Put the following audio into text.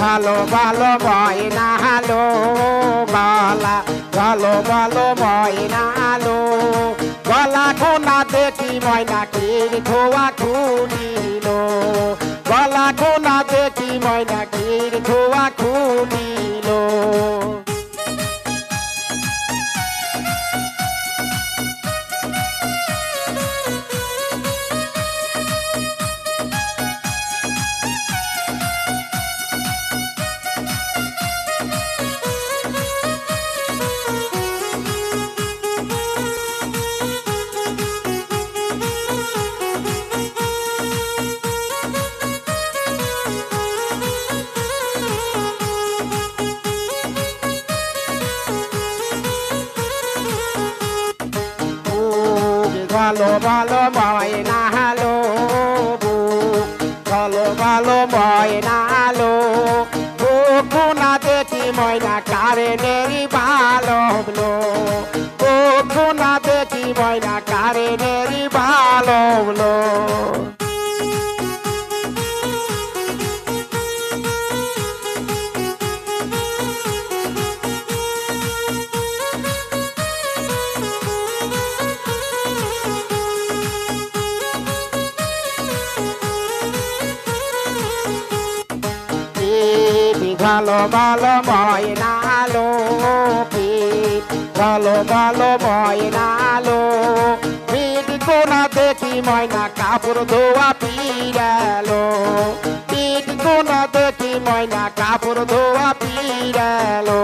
ভালো ভালো ময়না হালো গলা ভালো ভালো ময়না হালো গলা খোলা দেখি ময়না কির ধোয়া খুলিল গলা খোলা দেখি ময়না কির ধোয়া খুলিল ভালো ভালো ময়না হালো বুক ভালো ভালো ময়না হালো বুক না দেখি ময়না কারে নেই ভালো হলো বুক না দেখি ময়না কারে নেই ভালো হলো ভালো ভালো ময়নালো পিপ ভালো ভালো ময়নালো পিট কোনা দেখি ময়না কাপড় ধোয়া পিরালো পিট কোনা দেখি ময়না কাপড় ধোয়া পিরালো